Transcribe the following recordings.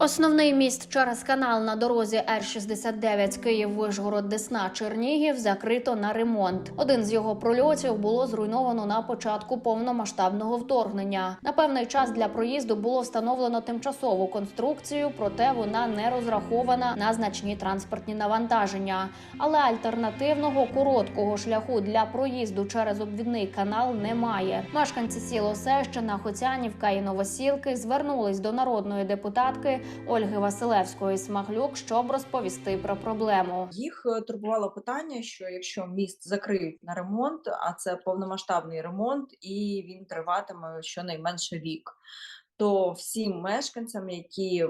Основний міст через канал на дорозі Р-69 Київ-Вишгород Десна Чернігів закрито на ремонт. Один з його прольотів було зруйновано на початку повномасштабного вторгнення. На певний час для проїзду було встановлено тимчасову конструкцію, проте вона не розрахована на значні транспортні навантаження. Але альтернативного короткого шляху для проїзду через обвідний канал немає. Мешканці сіл Осещина, Хоцянівка і Новосілки звернулись до народної депутатки Ольги Василевської Смаглюк, щоб розповісти про проблему. Їх е, турбувало питання, що якщо міст закрив на ремонт, а це повномасштабний ремонт, і він триватиме щонайменше рік. То всім мешканцям, які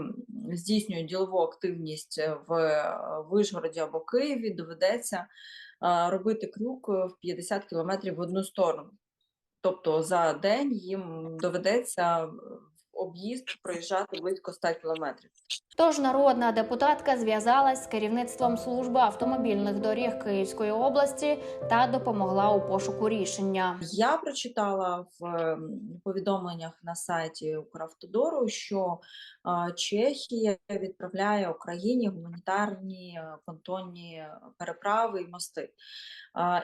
здійснюють ділову активність в е, Вишгороді або Києві, доведеться е, робити крюк в 50 кілометрів в одну сторону. Тобто за день їм доведеться об'їзд проїжджати близько 100 кілометрів. Тож народна депутатка зв'язалась з керівництвом служби автомобільних доріг Київської області та допомогла у пошуку рішення. Я прочитала в ем, повідомленнях на сайті Укравтодору, що Чехія відправляє Україні гуманітарні е, понтонні переправи і мости.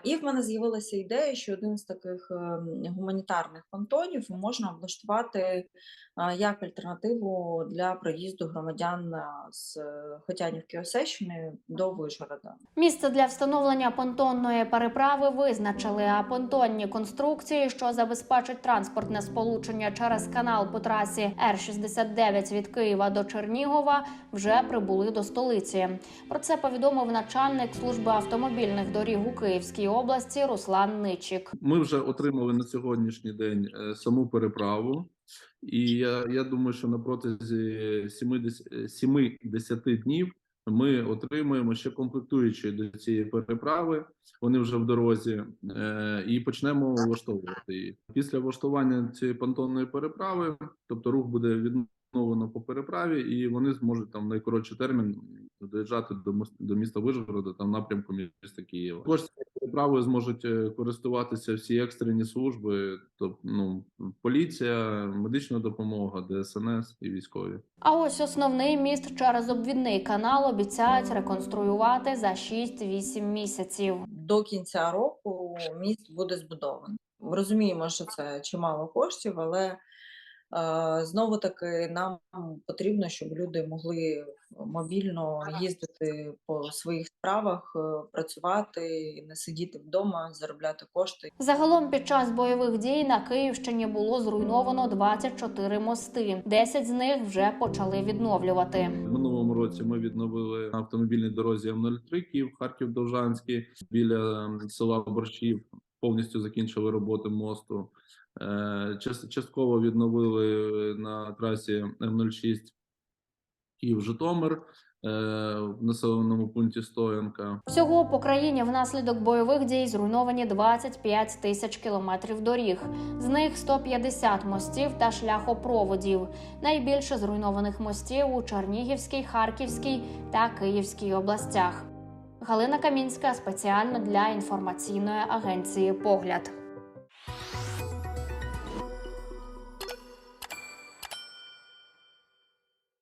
І в мене з'явилася ідея, що один з таких ем, гуманітарних понтонів можна облаштувати а, як альтернативу для проїзду громадян а, з е, Хотянівки Осещини до Вишгорода. Місце для встановлення понтонної переправи визначили, а понтонні конструкції, що забезпечать транспортне сполучення через канал по трасі Р-69 від Києва до Чернігова, вже прибули до столиці. Про це повідомив начальник служби автомобільних доріг у Київській області Руслан Ничик. Ми вже отримали на сьогоднішній день е, саму переправу, і я, я думаю, що на протязі 70, е, 70 днів ми отримаємо ще комплектуючі до цієї переправи. Вони вже в дорозі, е, і почнемо влаштовувати її. Після влаштування цієї понтонної переправи, тобто рух буде відновлено по переправі, і вони зможуть там в найкоротший термін доїжджати до до міста Вишгорода, там напрямку міста Києва. Також цією зможуть е, користуватися всі екстрені служби, тобто ну поліція, медична допомога, ДСНС і військові. А ось основний міст через обвідний канал обіцяють реконструювати за 6-8 місяців. до кінця року міст буде збудований. Ми розуміємо, що це чимало коштів, але знову таки нам потрібно, щоб люди могли мобільно їздити по своїх справах, е, працювати, не сидіти вдома, заробляти кошти. Загалом під час бойових дій на Київщині було зруйновано 24 мости. 10 з них вже почали відновлювати. Минулому році ми відновили на автомобільній дорозі М03 Київ, Харків Довжанський біля села Борщів. Повністю закінчили роботи мосту. Е, час- Частково відновили на трасі М06 Київ Житомир е, в населеному пункті Стоянка. Всього по країні внаслідок бойових дій зруйновані 25 тисяч кілометрів доріг. З них 150 мостів та шляхопроводів. Найбільше зруйнованих мостів у Чернігівській, Харківській та Київській областях. Галина Камінська спеціально для інформаційної агенції Погляд.